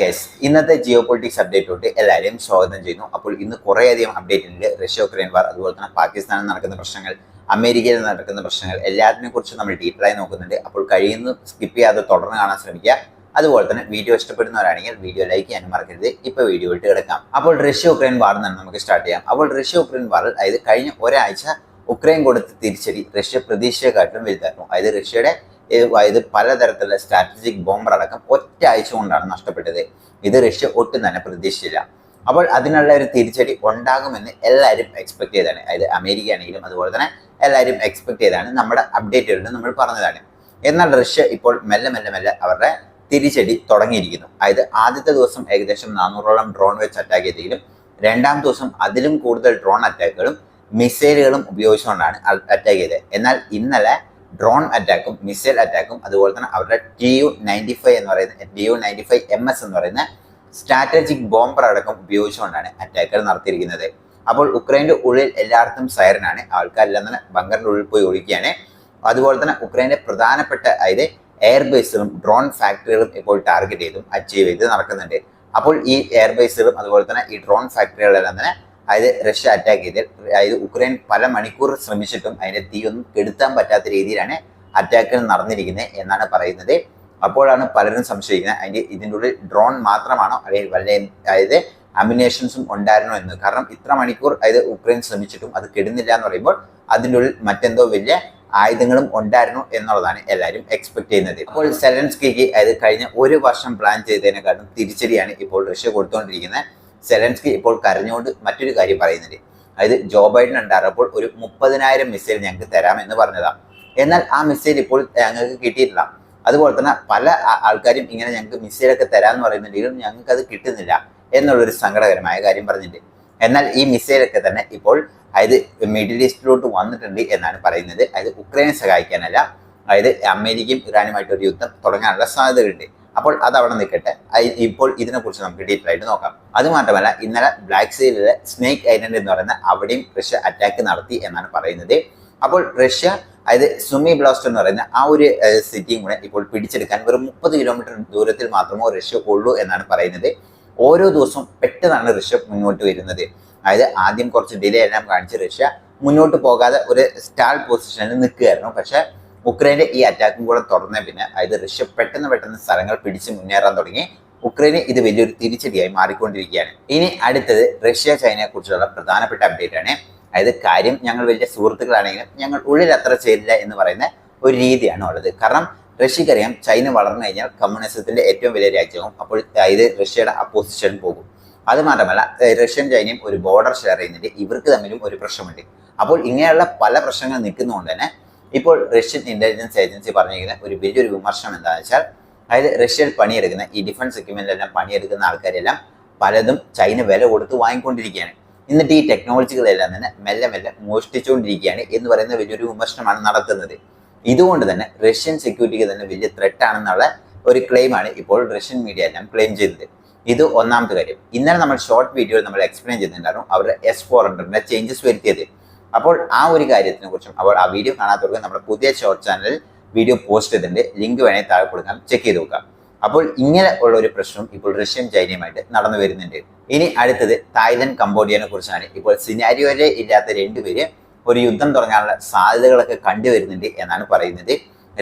Yes ഇന്നത്തെ Jio politics അപ്ഡേറ്റിലോട്ട് എല്ലാവരെയും സ്വാഗതം ചെയ്യുന്നു. അപ്പോൾ ഇന്ന് കുറേയധികം അപ്ഡേറ്റ് ഉണ്ട്. റഷ്യ ഉക്രൈൻ വാർ അതുപോലെ തന്നെ പാകിസ്ഥാനിൽ നടക്കുന്ന പ്രശ്നങ്ങൾ അമേരിക്കയിൽ നടക്കുന്ന പ്രശ്നങ്ങൾ എല്ലാത്തിനെ കുറിച്ച് നമ്മൾ ഡീറ്റെയിലായി നോക്കുന്നുണ്ട്. അപ്പോൾ കഴിയുന്ന സ്കിപ്പ് ചെയ്യാതെ തുടർന്ന് കാണാൻ ശ്രമിക്കുക. അതുപോലെ തന്നെ വീഡിയോ ഇഷ്ടപ്പെടുന്നവരാണെങ്കിൽ വീഡിയോ ലൈക്ക് ചെയ്യാനും മറക്കരുത്. ഇപ്പോൾ വീഡിയോ ഇട്ട് കിടക്കാം. അപ്പോൾ റഷ്യ ഉക്രൈൻ വാർ എന്നാണ് നമുക്ക് സ്റ്റാർട്ട് ചെയ്യാം. അപ്പോൾ റഷ്യ ഉക്രൈൻ വാർ അതായത് കഴിഞ്ഞ ഒരാഴ്ച ഉക്രൈൻ കൊടുത്ത തിരിച്ചടി റഷ്യ പ്രതീക്ഷയെക്കാട്ടിലും വലുതായിരുന്നു. അതായത് റഷ്യയുടെ അതായത് പലതരത്തിലുള്ള സ്ട്രാറ്റജിക് ബോംബർ അടക്കം ഒറ്റ ആഴ്ച കൊണ്ടാണ് നഷ്ടപ്പെട്ടത്. ഇത് റഷ്യ ഒട്ടും തന്നെ പ്രതീക്ഷിച്ചില്ല. അപ്പോൾ അതിനുള്ള ഒരു തിരിച്ചടി ഉണ്ടാകുമെന്ന് എല്ലാവരും എക്സ്പെക്ട് ചെയ്താണ് അതായത് അമേരിക്ക ആണെങ്കിലും അതുപോലെ തന്നെ എല്ലാവരും എക്സ്പെക്ട് ചെയ്താണ് നമ്മുടെ അപ്ഡേറ്റുകളിൽ നമ്മൾ പറഞ്ഞതാണ്. എന്നാൽ റഷ്യ ഇപ്പോൾ മെല്ലെ മെല്ലെ മെല്ലെ അവരുടെ തിരിച്ചടി തുടങ്ങിയിരിക്കുന്നു. അതായത് ആദ്യത്തെ ദിവസം ഏകദേശം നാനൂറോളം ഡ്രോൺ വെച്ച് അറ്റാക്ക് ചെയ്തെങ്കിലും രണ്ടാം ദിവസം അതിലും കൂടുതൽ ഡ്രോൺ അറ്റാക്കുകളും മിസൈലുകളും ഉപയോഗിച്ചുകൊണ്ടാണ് അറ്റാക്ക് ചെയ്തത്. എന്നാൽ ഇന്നലെ ഡ്രോൺ അറ്റാക്കും മിസൈൽ അറ്റാക്കും അതുപോലെ തന്നെ അവരുടെ ടി യു നയന്റി ഫൈവ് എന്ന് പറയുന്ന T U ninety five M S എന്ന് പറയുന്ന സ്ട്രാറ്റജിക് ബോംബർ അടക്കം ഉപയോഗിച്ചുകൊണ്ടാണ് അറ്റാക്കുകൾ നടത്തിയിരിക്കുന്നത്. അപ്പോൾ ഉക്രൈന്റെ ഉള്ളിൽ എല്ലായിടത്തും സൈറനാണ് ആൾക്കാരെല്ലാം തന്നെ ബങ്കറിന്റെ ഉള്ളിൽ പോയി ഒഴിക്കുകയാണ് അതുപോലെ തന്നെ ഉക്രൈന്റെ പ്രധാനപ്പെട്ട അതായത് എയർബേസുകളും ഡ്രോൺ ഫാക്ടറികളും ഇപ്പോൾ ടാർഗറ്റ് ചെയ്തും അച്ചീവ് ചെയ്ത് നടക്കുന്നുണ്ട്. അപ്പോൾ ഈ എയർബേസുകളും അതുപോലെ തന്നെ ഈ ഡ്രോൺ ഫാക്ടറികളെല്ലാം തന്നെ അതായത് റഷ്യ അറ്റാക്ക് ചെയ്ത് അതായത് ഉക്രൈൻ പല മണിക്കൂർ ശ്രമിച്ചിട്ടും അതിന്റെ തീയൊന്നും കെടുത്താൻ പറ്റാത്ത രീതിയിലാണ് അറ്റാക്കുകൾ നടന്നിരിക്കുന്നത് എന്നാണ് പറയുന്നത്. അപ്പോഴാണ് പലരും സംശയിക്കുന്നത്. അതിന്റെ ഇതിന്റെ ഉള്ളിൽ ഡ്രോൺ മാത്രമാണോ അല്ലെങ്കിൽ വല്ല അതായത് അമിനേഷൻസും ഉണ്ടായിരുന്നോ എന്ന്. കാരണം ഇത്ര മണിക്കൂർ അതായത് ഉക്രൈൻ ശ്രമിച്ചിട്ടും അത് കെടുന്നില്ല എന്ന് പറയുമ്പോൾ അതിന്റെ ഉള്ളിൽ മറ്റെന്തോ വലിയ ആയുധങ്ങളും ഉണ്ടായിരുന്നു എന്നുള്ളതാണ് എല്ലാവരും എക്സ്പെക്ട് ചെയ്യുന്നത്. അപ്പോൾ സെലൻസ്കിക്ക് അതായത് കഴിഞ്ഞ ഒരു വർഷം പ്ലാൻ ചെയ്തതിനെക്കാളും തിരിച്ചടിയാണ് ഇപ്പോൾ റഷ്യ കൊടുത്തുകൊണ്ടിരിക്കുന്നത്. സെലൻസ്കി ഇപ്പോൾ കരഞ്ഞുകൊണ്ട് മറ്റൊരു കാര്യം പറയുന്നുണ്ട്. അതായത് ജോ ബൈഡൻ ഉണ്ടായിരുന്നപ്പോൾ ഒരു മുപ്പതിനായിരം മിസൈൽ ഞങ്ങൾക്ക് തരാമെന്ന് പറഞ്ഞതാണ് എന്നാൽ ആ മിസൈൽ ഇപ്പോൾ ഞങ്ങൾക്ക് കിട്ടിയിട്ടില്ല. അതുപോലെ തന്നെ പല ആൾക്കാരും ഇങ്ങനെ ഞങ്ങൾക്ക് മിസൈലൊക്കെ തരാമെന്ന് പറയുന്നുണ്ടെങ്കിലും ഞങ്ങൾക്ക് അത് കിട്ടുന്നില്ല എന്നുള്ളൊരു സങ്കടകരമായ കാര്യം പറഞ്ഞിട്ടുണ്ട്. എന്നാൽ ഈ മിസൈലൊക്കെ തന്നെ ഇപ്പോൾ അതായത് മിഡിൽ ഈസ്റ്റിലോട്ട് വന്നിട്ടുണ്ട് എന്നാണ് പറയുന്നത്. അതായത് ഉക്രൈനെ സഹായിക്കാനല്ല അതായത് അമേരിക്കയും ഇറാനുമായിട്ട് ഒരു യുദ്ധം തുടങ്ങാനുള്ള സാധ്യതകളുണ്ട്. അപ്പോൾ അത് അവിടെ നിൽക്കട്ടെ ഇപ്പോൾ ഇതിനെക്കുറിച്ച് നമുക്ക് ഡീറ്റെയിൽ ആയിട്ട് നോക്കാം. അത് മാത്രമല്ല ഇന്നലെ ബ്ലാക്ക് സീലിലെ സ്നേക്ക് ഐലൻഡ് എന്ന് പറയുന്ന അവിടെയും റഷ്യ അറ്റാക്ക് നടത്തി എന്നാണ് പറയുന്നത്. അപ്പോൾ റഷ്യ അതായത് സുമി ബ്ലാസ്റ്റ് എന്ന് പറയുന്ന ആ ഒരു സിറ്റിയും കൂടെ ഇപ്പോൾ പിടിച്ചെടുക്കാൻ വെറും മുപ്പത് കിലോമീറ്റർ ദൂരത്തിൽ മാത്രമോ റഷ്യ ഉള്ളൂ എന്നാണ് പറയുന്നത്. ഓരോ ദിവസവും പെട്ടെന്നാണ് റഷ്യ മുന്നോട്ട് വരുന്നത്. അതായത് ആദ്യം കുറച്ച് ഡിലേ എല്ലാം കാണിച്ച് റഷ്യ മുന്നോട്ട് പോകാതെ ഒരു സ്റ്റാൾ പൊസിഷനിൽ നിൽക്കുകയായിരുന്നു. പക്ഷേ ഉക്രൈന്റെ ഈ അറ്റാക്കും കൂടെ തുറന്ന പിന്നെ അതായത് റഷ്യ പെട്ടെന്ന് പെട്ടെന്ന് സ്ഥലങ്ങൾ പിടിച്ച് മുന്നേറാൻ തുടങ്ങി. ഉക്രൈന് ഇത് വലിയൊരു തിരിച്ചടിയായി മാറിക്കൊണ്ടിരിക്കുകയാണ്. ഇനി അടുത്തത് റഷ്യ ചൈനയെ കുറിച്ചുള്ള പ്രധാനപ്പെട്ട അപ്ഡേറ്റ് ആണ്. അതായത് കാര്യം ഞങ്ങൾ വലിയ സുഹൃത്തുക്കളാണെങ്കിലും ഞങ്ങൾ ഉള്ളിൽ അത്ര ചേരില്ല എന്ന് പറയുന്ന ഒരു രീതിയാണ് ഉള്ളത്. കാരണം റഷ്യക്കറിയാം ചൈന വളർന്നു കഴിഞ്ഞാൽ കമ്മ്യൂണിസത്തിന്റെ ഏറ്റവും വലിയ രാജ്യവും അപ്പോൾ അതായത് റഷ്യയുടെ അപ്പോസിഷൻ പോകും. അത് മാത്രമല്ല ചൈനയും ഒരു ബോർഡർ ഷെയർ ചെയ്യുന്നുണ്ട്. ഇവർക്ക് തമ്മിലും ഒരു പ്രശ്നമുണ്ട്. അപ്പോൾ ഇങ്ങനെയുള്ള പല പ്രശ്നങ്ങൾ നിൽക്കുന്നതുകൊണ്ട് തന്നെ ഇപ്പോൾ റഷ്യൻ ഇന്റലിജൻസ് ഏജൻസി പറഞ്ഞിരിക്കുന്ന ഒരു വലിയൊരു വിമർശനം എന്താണെന്ന് വെച്ചാൽ അതായത് റഷ്യയിൽ പണിയെടുക്കുന്ന ഈ ഡിഫൻസ് എക്യുപ്മെന്റിലെല്ലാം പണിയെടുക്കുന്ന ആൾക്കാരെല്ലാം പലതും ചൈന വില കൊടുത്ത് വാങ്ങിക്കൊണ്ടിരിക്കുകയാണ്. എന്നിട്ട് ഈ ടെക്നോളജികളെല്ലാം തന്നെ മെല്ലെ മെല്ലെ മോഷ്ടിച്ചുകൊണ്ടിരിക്കുകയാണ് എന്ന് പറയുന്ന വലിയൊരു വിമർശനമാണ് നടത്തുന്നത് ഇതുകൊണ്ട് തന്നെ റഷ്യൻ സെക്യൂരിറ്റിക്ക് തന്നെ വലിയ ത്രെട്ട് ആണെന്നുള്ള ഒരു ക്ലെയിമാണ് ഇപ്പോൾ റഷ്യൻ മീഡിയ എല്ലാം ക്ലെയിം ചെയ്തത്. ഇത് ഒന്നാമത്തെ കാര്യം. ഇന്നലെ നമ്മൾ ഷോർട്ട് വീഡിയോയിൽ നമ്മൾ എക്സ്പ്ലെയിൻ ചെയ്തിട്ടുണ്ടായിരുന്നു അവരുടെ എസ് ഫോർ ഹൺഡ്രഡിന്റെ ചേഞ്ചസ് വരുത്തിയത്. അപ്പോൾ ആ ഒരു കാര്യത്തിനെ കുറിച്ചും അപ്പോൾ ആ വീഡിയോ കാണാത്തവർക്ക് നമ്മുടെ പുതിയ ഷോർട്ട് ചാനലിൽ വീഡിയോ പോസ്റ്റ് ചെയ്തിട്ടുണ്ട്. ലിങ്ക് വേണമെങ്കിൽ താഴെ കൊടുക്കാം. ചെക്ക് ചെയ്ത് നോക്കാം. അപ്പോൾ ഇങ്ങനെ ഉള്ള ഒരു പ്രശ്നം ഇപ്പോൾ റഷ്യൻ ചൈനയുമായിട്ട് നടന്നു വരുന്നുണ്ട്. ഇനി അടുത്തത് തായ്ലൻഡ് കംബോഡിയനെ കുറിച്ചാണ്. ഇപ്പോൾ സിനാരിയോയിലെ ഇല്ലാത്ത രണ്ടുപേര് ഒരു യുദ്ധം തുടങ്ങാനുള്ള സാധ്യതകളൊക്കെ കണ്ടുവരുന്നുണ്ട് എന്നാണ് പറയുന്നത്.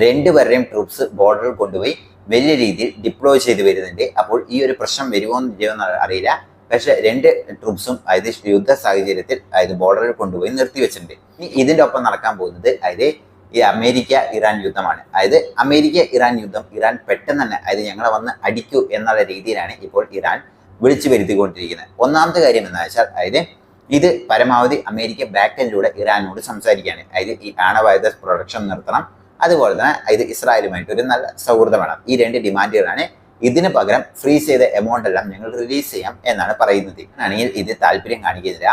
രണ്ടുപേരുടെയും ട്രൂപ്സ് ബോർഡറിൽ കൊണ്ടുപോയി വലിയ രീതിയിൽ ഡിപ്ലോയ് ചെയ്ത് വരുന്നുണ്ട്. അപ്പോൾ ഈ ഒരു പ്രശ്നം വരുമോ എന്ന് അറിയില്ല. പക്ഷെ രണ്ട് ട്രൂപ്സും അതായത് യുദ്ധ സാഹചര്യത്തിൽ അതായത് ബോർഡറിൽ കൊണ്ടുപോയി നിർത്തിവെച്ചിട്ടുണ്ട് ഇനി ഇതിന്റെ ഒപ്പം നടക്കാൻ പോകുന്നത് അതായത് ഈ അമേരിക്ക ഇറാൻ യുദ്ധമാണ്. അതായത് അമേരിക്ക ഇറാൻ യുദ്ധം ഇറാൻ പെട്ടെന്ന് തന്നെ അതായത് ഞങ്ങളെ വന്ന് അടിക്കൂ എന്നുള്ള രീതിയിലാണ് ഇപ്പോൾ ഇറാൻ വിളിച്ചു വരുത്തിക്കൊണ്ടിരിക്കുന്നത്. ഒന്നാമത്തെ കാര്യം എന്താ വെച്ചാൽ അതായത് ഇത് പരമാവധി അമേരിക്ക ബാക്കൻഡിലൂടെ ഇറാനോട് സംസാരിക്കുകയാണ്. അതായത് ഈ ആണവായുധ പ്രൊഡക്ഷൻ നിർത്തണം. അതുപോലെ തന്നെ ഇത് ഇസ്രായേലുമായിട്ട് ഒരു നല്ല സൗഹൃദം വേണം. ഈ രണ്ട് ഡിമാൻഡുകളാണ് ഇതിന് പകരം ഫ്രീസ് ചെയ്ത എമൗണ്ട് എല്ലാം ഞങ്ങൾ റിലീസ് ചെയ്യാം എന്നാണ് പറയുന്നത്. ആണെങ്കിൽ ഇത് താല്പര്യം കാണിക്കുന്നില്ല.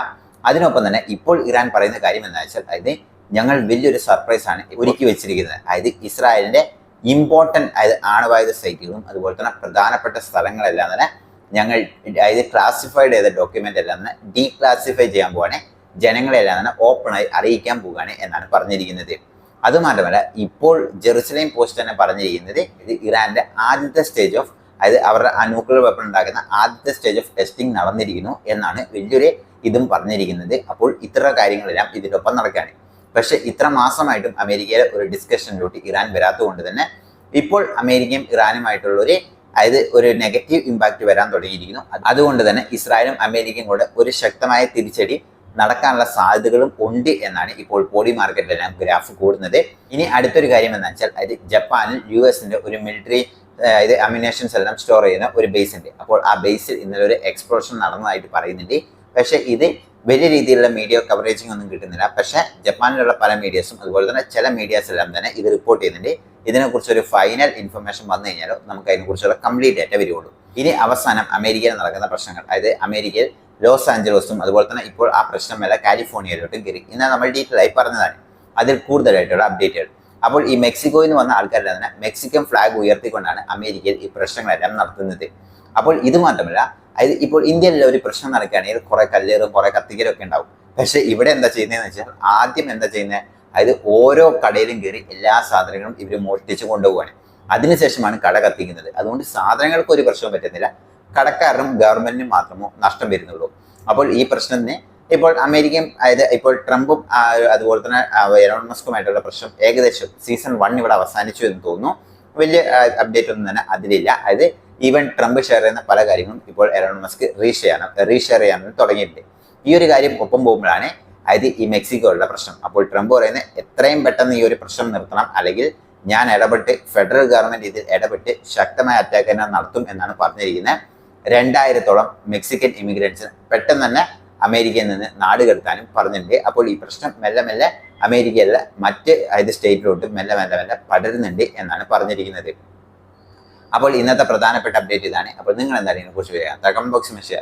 അതിനൊപ്പം തന്നെ ഇപ്പോൾ ഇറാൻ പറയുന്ന കാര്യം എന്താ വെച്ചാൽ അതായത് ഞങ്ങൾ വലിയൊരു സർപ്രൈസ് ആണ് ഒരുക്കി വെച്ചിരിക്കുന്നത്. അതായത് ഇസ്രായേലിന്റെ ഇമ്പോർട്ടന്റ് അതായത് ആണവായുധ സൈറ്റുകളും അതുപോലെ തന്നെ പ്രധാനപ്പെട്ട സ്ഥലങ്ങളെല്ലാം തന്നെ ഞങ്ങൾ അതായത് ക്ലാസിഫൈഡ് ചെയ്ത ഡോക്യുമെന്റ് എല്ലാം തന്നെ ഡീക്ലാസിഫൈ ചെയ്യാൻ പോവാണ്. ജനങ്ങളെല്ലാം തന്നെ ഓപ്പണായി അറിയിക്കാൻ പോവുകയാണ് എന്നാണ് പറഞ്ഞിരിക്കുന്നത്. അതുമാത്രമല്ല ഇപ്പോൾ ജെറുസലേം പോസ്റ്റ് തന്നെ പറഞ്ഞിരിക്കുന്നത് ഇത് ഇറാന്റെ ആദ്യത്തെ സ്റ്റേജ് ഓഫ് അതായത് അവരുടെ ആ ന്യൂക്ലിയർ വെപ്പൺ ഉണ്ടാക്കുന്ന ആദ്യത്തെ സ്റ്റേജ് ഓഫ് ടെസ്റ്റിംഗ് നടന്നിരിക്കുന്നു എന്നാണ് വലിയൊരു ഇതും പറഞ്ഞിരിക്കുന്നത്. അപ്പോൾ ഇത്ര കാര്യങ്ങളെല്ലാം ഇതിനൊപ്പം നടക്കുകയാണ്. പക്ഷെ ഇത്ര മാസമായിട്ടും അമേരിക്കയിലെ ഒരു ഡിസ്കഷനിലോട്ട് ഇറാൻ വരാത്തതുകൊണ്ട് തന്നെ ഇപ്പോൾ അമേരിക്കയും ഇറാനുമായിട്ടുള്ള ഒരു അതായത് ഒരു നെഗറ്റീവ് ഇമ്പാക്റ്റ് വരാൻ തുടങ്ങിയിരിക്കുന്നു. അതുകൊണ്ട് തന്നെ ഇസ്രായേലും അമേരിക്കയും കൂടെ ഒരു ശക്തമായ തിരിച്ചടി നടക്കാനുള്ള സാധ്യതകളും ഉണ്ട് എന്നാണ് ഇപ്പോൾ പോളി മാർക്കറ്റിലെല്ലാം ഗ്രാഫ് കൂടുന്നത്. ഇനി അടുത്തൊരു കാര്യം എന്ന് വെച്ചാൽ അത് ജപ്പാനിൽ യു എസിന്റെ ഒരു മിലിറ്ററി ഇത് അമ്യൂണേഷൻസ് എല്ലാം സ്റ്റോർ ചെയ്യുന്ന ഒരു ബേസ് ഉണ്ട്. അപ്പോൾ ആ ബേസിൽ ഇന്നലെ ഒരു എക്സ്പ്ലോഷൻ നടന്നതായിട്ട് പറയുന്നുണ്ട്. പക്ഷേ ഇത് വലിയ രീതിയിലുള്ള മീഡിയ കവറേജിംഗ് ഒന്നും കിട്ടുന്നില്ല. പക്ഷെ ജപ്പാനിലുള്ള പല മീഡിയസും അതുപോലെ തന്നെ ചില മീഡിയാസ് എല്ലാം തന്നെ ഇത് റിപ്പോർട്ട് ചെയ്യുന്നുണ്ട്. ഇതിനെക്കുറിച്ച് ഒരു ഫൈനൽ ഇൻഫർമേഷൻ വന്നു കഴിഞ്ഞാൽ നമുക്ക് അതിനെക്കുറിച്ചുള്ള കംപ്ലീറ്റ് ഡേറ്റ വരികയുള്ളൂ ഇനി അവസാനം അമേരിക്കയിൽ നടക്കുന്ന പ്രശ്നങ്ങൾ. അതായത് അമേരിക്കയിൽ ലോസ് ആഞ്ചലോസും അതുപോലെ തന്നെ ഇപ്പോൾ ആ പ്രശ്നം പ്രശ്നമല്ല കാലിഫോർണിയയിലോട്ടും കയറി. ഇന്ന് നമ്മൾ ഡീറ്റെയിൽ ആയി പറഞ്ഞതാണ്. അതിൽ കൂടുതലായിട്ടുള്ള അപ്ഡേറ്റുകൾ അപ്പോൾ ഈ മെക്സിക്കോയിൽ നിന്ന് വന്ന ആൾക്കാരുടെ തന്നെ മെക്സിക്കൻ ഫ്ലാഗ് ഉയർത്തിക്കൊണ്ടാണ് അമേരിക്കയിൽ ഈ പ്രശ്നങ്ങളെല്ലാം നടത്തുന്നത്. അപ്പോൾ ഇത് മാത്രമല്ല അതായത് ഇപ്പോൾ ഇന്ത്യയിലെ ഒരു പ്രശ്നം നടക്കുകയാണെങ്കിൽ കുറെ കല്ലേറും കുറെ കത്തിക്കലും ഒക്കെ ഉണ്ടാവും. പക്ഷെ ഇവിടെ എന്താ ചെയ്യുന്നതെന്ന് വെച്ചാൽ ആദ്യം എന്താ ചെയ്യുന്നത്? അതായത് ഓരോ കടയിലും കയറി എല്ലാ സാധനങ്ങളും ഇവർ മോഷ്ടിച്ച് കൊണ്ടുപോവാണ്. അതിനുശേഷമാണ് കട കത്തിക്കുന്നത്. അതുകൊണ്ട് സാധനങ്ങൾക്ക് ഒരു പ്രശ്നവും പറ്റുന്നില്ല. കടക്കാരനും ഗവൺമെന്റിനും മാത്രമോ നഷ്ടം വരുന്നുള്ളൂ. അപ്പോൾ ഈ പ്രശ്നത്തിന് ഇപ്പോൾ അമേരിക്കയും അതായത് ഇപ്പോൾ ട്രംപും അതുപോലെ തന്നെ എലോൺ മസ്കുമായിട്ടുള്ള പ്രശ്നം ഏകദേശം സീസൺ വൺ ഇവിടെ അവസാനിച്ചു എന്ന് തോന്നുന്നു. വലിയ അപ്ഡേറ്റ് ഒന്നും തന്നെ അതിലില്ല. അതായത് ഈവൻ ട്രംപ് ഷെയർ ചെയ്യുന്ന പല കാര്യങ്ങളും ഇപ്പോൾ എലോൺ മസ്ക് റീഷെയർ റീഷെയർ ചെയ്യാനും തുടങ്ങിയിട്ടുണ്ട്. ഈ ഒരു കാര്യം ഒപ്പം പോകുമ്പോഴാണ് അതായത് ഈ മെക്സിക്കോയുള്ള പ്രശ്നം. അപ്പോൾ ട്രംപ് പറയുന്നത് എത്രയും പെട്ടെന്ന് ഈ ഒരു പ്രശ്നം നിർത്തണം. അല്ലെങ്കിൽ ഞാൻ ഇടപെട്ട് ഫെഡറൽ ഗവൺമെന്റ് ഇതിൽ ഇടപെട്ട് ശക്തമായ അറ്റാക്ക് തന്നെ നടത്തും എന്നാണ് പറഞ്ഞിരിക്കുന്നത് രണ്ടായിരത്തോളം മെക്സിക്കൻ ഇമിഗ്രൻസിന് പെട്ടെന്ന് തന്നെ അമേരിക്കയിൽ നിന്ന് നാട് കടത്താനും പറഞ്ഞിട്ടുണ്ട്. അപ്പോൾ ഈ പ്രശ്നം മെല്ലെ മെല്ലെ അമേരിക്കയിലെ മറ്റ് അതായത് സ്റ്റേറ്റിലോട്ട് മെല്ലെ മെല്ലെ മെല്ലെ പടരുന്നുണ്ട് എന്നാണ് പറഞ്ഞിരിക്കുന്നത്. അപ്പോൾ ഇന്നത്തെ പ്രധാനപ്പെട്ട അപ്ഡേറ്റ് ഇതാണ്. അപ്പോൾ നിങ്ങൾ എന്താണ് ഇതിനെക്കുറിച്ച് പറയുക കമന്റ് ബോക്സിൽ ഷെയർ